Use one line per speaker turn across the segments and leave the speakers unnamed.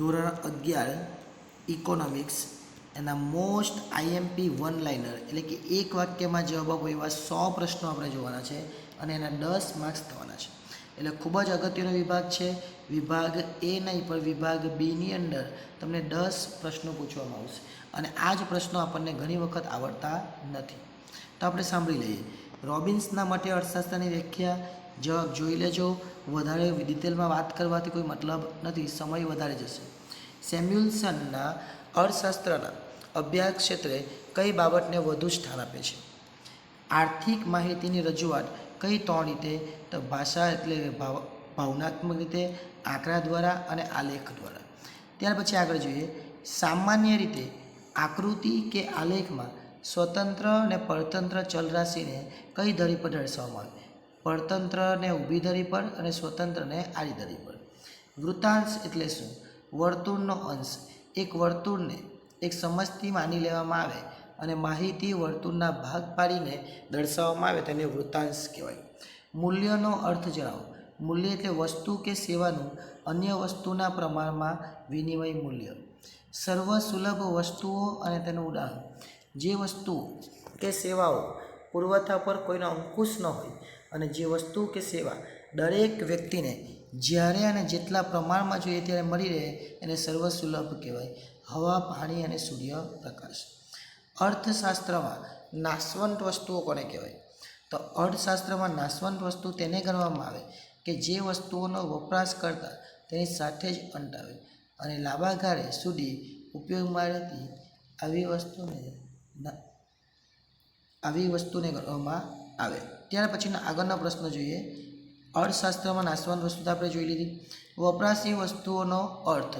ધોરણ અગિયાર ઇકોનોમિક્સ એના મોસ્ટ આઈએમપી વન લાઇનર એટલે કે એક વાક્યમાં જવાબ આપો એવા સો પ્રશ્નો આપણે જોવાના છે અને એના દસ માર્ક્સ થવાના છે. એટલે ખૂબ જ અગત્યનો વિભાગ છે. વિભાગ એ નહીં, પણ વિભાગ બીની અંદર તમને દસ પ્રશ્નો પૂછવામાં આવશે. અને આ જ પ્રશ્નો આપણને ઘણી વખત આવડતા નથી. તો આપણે સાંભળી લઈએ. રોબિન્સના માટે અર્થશાસ્ત્રની વ્યાખ્યા જવાબ જોઈ લેજો. વધારે ડિટેલમાં વાત કરવાથી કોઈ મતલબ નથી. સમય વધારે જશે. સેમ્યુલ્સનના અર્થશાસ્ત્રના અભ્યાસ ક્ષેત્રે કઈ બાબતને વધુ સ્થાન આપે છે? આર્થિક માહિતીની રજૂઆત કઈ ત્રણ રીતે? તો ભાષા એટલે ભાવ, ભાવનાત્મક રીતે, આંકડા દ્વારા અને આલેખ દ્વારા. ત્યાર પછી આગળ જોઈએ. સામાન્ય રીતે આકૃતિ કે આલેખમાં સ્વતંત્ર અને પરતંત્ર ચલરાશિને કઈ ધરી પર દર્શાવવામાં આવે? પરતંત્રને ઊભી ધરી પર અને સ્વતંત્રને આડી ધરી પર વૃત્તાંશ એટલે શું? વર્તુળનો અંશ. એક વર્તુળને એક સમજથી માની લેવામાં આવે અને માહિતી વર્તુળના ભાગ પાડીને દર્શાવવામાં આવે તેને વૃત્તાંશ કહેવાય. મૂલ્યનો અર્થ જણાવો. મૂલ્ય એટલે વસ્તુ કે સેવાનું અન્ય વસ્તુના પ્રમાણમાં વિનિમય મૂલ્ય. સર્વ સુલભ વસ્તુઓ અને તેનું ઉદાહરણ. જે વસ્તુઓ કે સેવાઓ પુરવઠા પર કોઈનો અંકુશ ન હોય. અને જે વસ્તુ કે સેવા દરેક વ્યક્તિને જ્યારે અને જેટલા પ્રમાણમાં જોઈએ ત્યારે મળી રહે એને સર્વસુલભ કહેવાય. હવા, પાણી અને સૂર્યપ્રકાશ અર્થશાસ્ત્રમાં નાશવંત વસ્તુઓ કોને કહેવાય? તો અર્થશાસ્ત્રમાં નાશવંત વસ્તુ તેને ગણવામાં આવે કે જે વસ્તુઓનો વપરાશ કરતા તેની સાથે જ અંત આવે અને લાંબા ગાળે સુધી ઉપયોગમાં રહેતી આવી વસ્તુને આવી વસ્તુને ગણવામાં આવે. ત્યાર પછીનો આગળનો પ્રશ્ન જોઈએ. અર્થશાસ્ત્રમાં નાશવાન વસ્તુ તો આપણે જોઈ લીધી. વપરાશી વસ્તુઓનો અર્થ.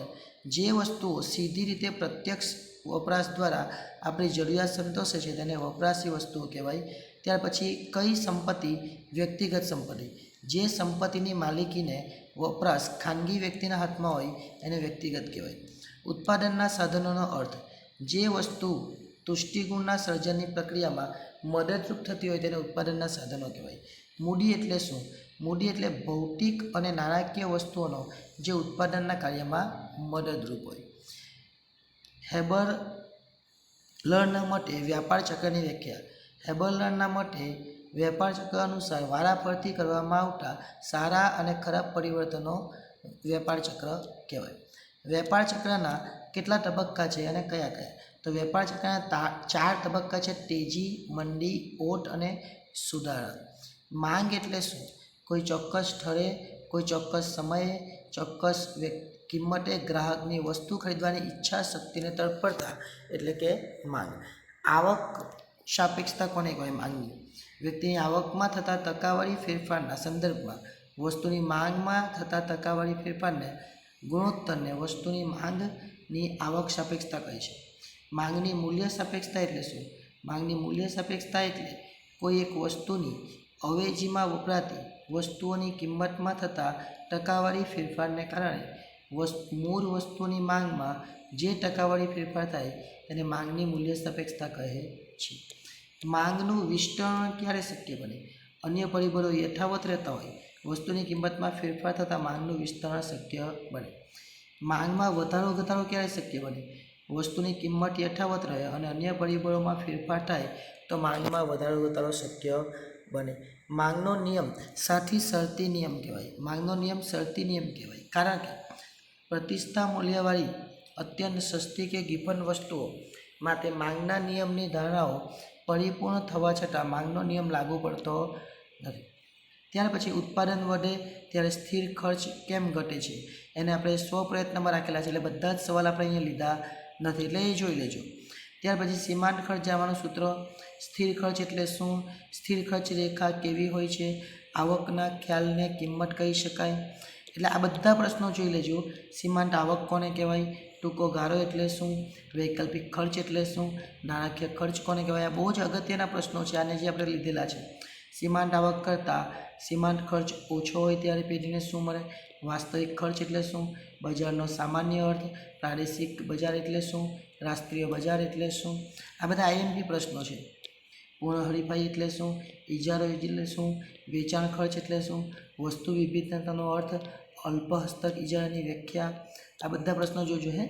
જે વસ્તુઓ સીધી રીતે પ્રત્યક્ષ વપરાશ દ્વારા આપણી જરૂરિયાત સંતોષે છે તેને વપરાશી વસ્તુઓ કહેવાય. ત્યાર પછી કઈ સંપત્તિ? વ્યક્તિગત સંપત્તિ. જે સંપત્તિની માલિકીને વપરાશ ખાનગી વ્યક્તિના હાથમાં હોય એને વ્યક્તિગત કહેવાય. ઉત્પાદનના સાધનોનો અર્થ. જે વસ્તુ તુષ્ટિગુણના સર્જનની પ્રક્રિયામાં મદદરૂપ થતી હોય તેને ઉત્પાદનના સાધનો કહેવાય. મૂડી એટલે શું? મૂડી એટલે ભૌતિક અને નાણાકીય વસ્તુઓનો જે ઉત્પાદનના કાર્યમાં મદદરૂપ હોય. હેબર લર્નના મતે વ્યાપાર ચક્રની વ્યાખ્યા. હેબલરના મતે વેપાર ચક્ર અનુસાર વારાફરતી કરવામાં આવતા સારા અને ખરાબ પરિવર્તનો વેપાર ચક્ર કહેવાય. વેપાર ચક્રના કેટલા તબક્કા છે અને કયા કયા? તો વેપાર ચક્રના ચાર તબક્કા છે તેજી મંદી ઓટ અને સુધારા માંગ એટલે શું? કોઈ ચોક્કસ સ્થળે કોઈ ચોક્કસ સમયે, ચોક્કસ કિંમતે ગ્રાહકની વસ્તુ ખરીદવાની ઈચ્છા શક્તિને તડપડતા એટલે કે માંગ. આવક સાપેક્ષતા કોને કહેવાય માંગની? વ્યક્તિની આવકમાં થતા ટકાવારી ફેરફારના સંદર્ભમાં વસ્તુની માંગમાં થતા ટકાવારી ફેરફારને ગુણોત્તરને વસ્તુની માંગની આવક સાપેક્ષતા કહે છે. માંગની મૂલ્ય સાપેક્ષતા એટલે શું? માંગની મૂલ્ય સાપેક્ષતા એટલે કોઈ એક વસ્તુની અવેજીમાં વપરાતી વસ્તુઓની કિંમતમાં થતા ટકાવારી ફેરફારને કારણે મૂળ વસ્તુની માંગમાં જે ટકાવારી ફેરફાર થાય તેને માંગની મૂલ્ય સાપેક્ષતા કહે છે. માંગનું વિસ્તરણ ક્યારે શક્ય બને? અન્ય પરિબળો યથાવત રહેતા હોય, વસ્તુની કિંમતમાં ફેરફાર થતાં માંગનું વિસ્તરણ શક્ય બને. માંગમાં વધારો ઘટાડો ક્યારે શક્ય બને? વસ્તુની કિંમત યથાવત રહે અને અન્ય પરિબળોમાં ફેરફાર થાય, તો માંગમાં વધારો ઘટાડો શક્ય બને. માંગનો નિયમ સાથી શરતી નિયમ કહેવાય. માંગનો નિયમ શરતી નિયમ કહેવાય. કારણ કે પ્રતિષ્ઠા મૂલ્યવાળી અત્યંત સસ્તી કે ગિફન વસ્તુઓ માટે માંગના નિયમની ધારણાઓ પરિપૂર્ણ થવા છતાં માંગનો નિયમ લાગુ પડતો નથી. ત્યાર પછી ઉત્પાદન વધે ત્યારે સ્થિર ખર્ચ કેમ ઘટે છે? એને આપણે સ્વ પ્રયત્નમાં રાખેલા છે. એટલે બધા જ સવાલ આપણે અહીંયા લીધા નથી. એટલે એ જોઈ લેજો. ત્યાર પછી સીમાંત ખર્ચ જવાનું સૂત્ર, સ્થિર ખર્ચ એટલે શું? સ્થિર ખર્ચ રેખા કેવી હોય છે? આવકના ખ્યાલને કિંમત કહી શકાય. એટલે આ બધા પ્રશ્નો જોઈ લેજો. સીમાંત આવક કોને કહેવાય? ટૂંકો ગાળો એટલે શું? વૈકલ્પિક ખર્ચ એટલે શું? નાણાકીય ખર્ચ કોને કહેવાય? આ બહુ જ અગત્યના પ્રશ્નો છે. આને જે આપણે લીધેલા છે. સીમાંત આવક કરતાં સીમાંત ખર્ચ ઓછો હોય ત્યારે પેઢીને શું મળે? વાસ્તવિક ખર્ચ એટલે શું? બજારનો સામાન્ય અર્થ? પ્રાદેશિક બજાર એટલે શું? રાષ્ટ્રીય બજાર એટલે શું? આ બધા આઈએમપી પ્રશ્નો છે. પૂર્ણ હરીફાઈ એટલે શું? ઇજારો એટલે શું? વેચાણ ખર્ચ એટલે શું? વસ્તુ વિભિન્નતાનો અર્થ? અલ્પ હસ્તક ઇજારાની વ્યાખ્યા? આ બધા પ્રશ્નો જોજો હે.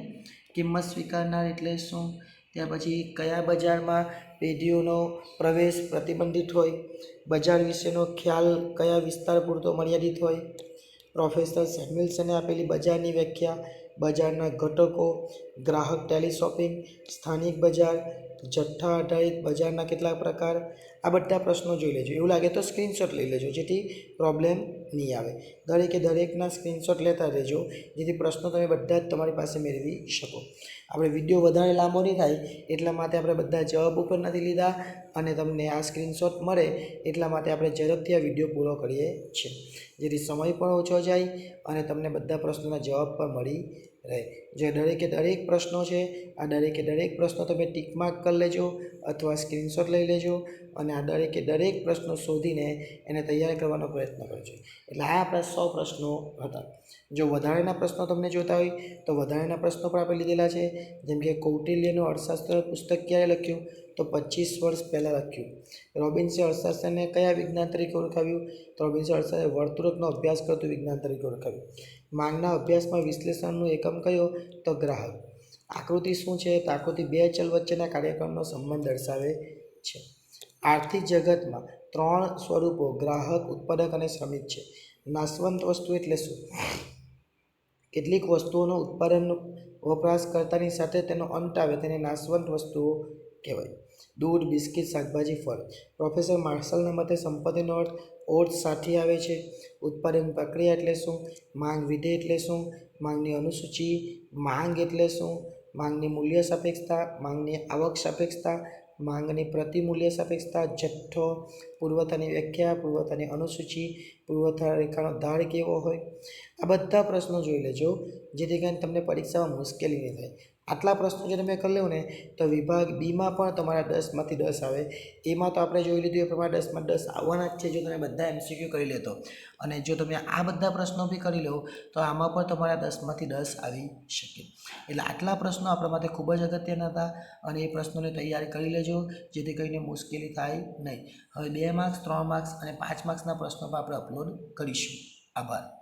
કિંમત સ્વીકારનાર એટલે શું? ત્યાર પછી કયા બજારમાં પેઢીઓનો પ્રવેશ પ્રતિબંધિત હોય. બજાર વિશેનો ખ્યાલ કયા વિસ્તાર પૂરતો મર્યાદિત હોય? પ્રોફેસર સેમ્યુલ્સને આપેલી બજારની વ્યાખ્યા, બજારના ઘટકો, ગ્રાહક ટેલિશોપિંગ, સ્થાનિક બજાર, જથ્થા આધારિત બજારના કેટલાક પ્રકાર આ બધા પ્રશ્નો જોઈ લેજો. એવું લાગે તો સ્ક્રીનશોટ લઈ લેજો, જેથી પ્રોબ્લેમ નહીં આવે. દરેકે દરેકના સ્ક્રીનશોટ લેતા રહેજો, જેથી પ્રશ્નો તમે બધા જ તમારી પાસે મેળવી શકો. આપણે વીડિયો વધારે લાંબો નહીં થાય, એટલા માટે આપણે બધા જવાબ ઉપર નથી લીધા અને તમને આ સ્ક્રીનશોટ મળે, એટલા માટે આપણે ઝડપથી આ વીડિયો પૂરો કરીએ છીએ. જેથી સમય પણ ઓછો જાય અને તમને બધા પ્રશ્નોના જવાબ પણ મળી રહે. જે દરેકે દરેક પ્રશ્નો છે, આ દરેકે દરેક પ્રશ્નો તમે ટીક માર્ક કરી લેજો અથવા સ્ક્રીનશોટ લઈ લેજો અને આ દરેકે દરેક પ્રશ્નો શોધીને એને તૈયાર કરવાનો પ્રયત્ન કરજો. એટલે આ આપણા સો પ્રશ્નો હતા. જો વધારેના પ્રશ્નો તમને જોતા હોય, તો વધારેના પ્રશ્નો પણ આપણે લીધેલા છે. જેમ કે કૌટિલ્યનું અર્થશાસ્ત્ર પુસ્તક ક્યારે લખ્યું? તો પચીસ વર્ષ પહેલાં લખ્યું. રોબિન્સે અર્થશાસ્ત્રને કયા વિજ્ઞાન તરીકે ઓળખાવ્યું? તો રોબિન્સે અર્થશાસ્ત્ર વર્તુળકનો અભ્યાસ કરતું વિજ્ઞાન તરીકે ઓળખાવ્યું. માંગના અભ્યાસમાં વિશ્લેષણનું એકમ કયો? તો ગ્રાહક. આકૃતિ શું છે? તો આકૃતિ બે ચલ વચ્ચેના કાર્યક્રમનો સંબંધ દર્શાવે છે. આર્થિક જગતમાં ત્રણ સ્વરૂપો, ગ્રાહક, ઉત્પાદક અને શ્રમિક છે. નાશવંત વસ્તુ એટલે શું? કેટલીક વસ્તુઓનો ઉત્પાદન વપરાશકર્તાની સાથે તેનો અંત આવે તેને નાશવંત વસ્તુઓ કહેવાય. દૂધ, બિસ્કિટ, શાકભાજી, ફળ. પ્રોફેસર માર્શલના મતે સંપત્તિનો અર્થ ઓર્થ સાથે આવે છે. ઉત્પાદન પ્રક્રિયા એટલે શું? માંગ વિધેય એટલે શું? માંગની અનુસૂચિ માંગ એટલે શું? માંગની મૂલ્ય સાપેક્ષતા માંગની આવક સાપેક્ષતા માંગની પ્રતિમૂલ્ય સાપેક્ષતા જથ્થો પૂર્વતાની વ્યાખ્યા પૂર્વતાની અનુસૂચિ પુરવઠા રેખાનો ધાર કેવો હોય? આ બધા પ્રશ્નો જોઈ લેજો, જેથી કરીને તમને પરીક્ષામાં મુશ્કેલી નહીં થાય. આટલા પ્રશ્નો જો તમે કરી લો ને, તો વિભાગ બીમાં પણ તમારા દસમાંથી દસ આવે. એમાં તો આપણે જોઈ લીધું એ પ્રમાણે દસમાં દસ આવવાના જ છે, જો તમે બધા એમસીક્યુ કરી લેતો. અને જો તમે આ બધા પ્રશ્નો બી કરી લો, તો આમાં પણ તમારા દસમાંથી દસ આવી શકે. એટલે આટલા પ્રશ્નો આપણા માટે ખૂબ જ અગત્યના હતા અને એ પ્રશ્નોની તૈયારી કરી લેજો, જેથી કરીને મુશ્કેલી થાય નહીં. હવે બે માર્ક્સ, ત્રણ માર્ક્સ અને પાંચ માર્ક્સના પ્રશ્નો પણ આપણે અપલોડ કરીશું. આભાર.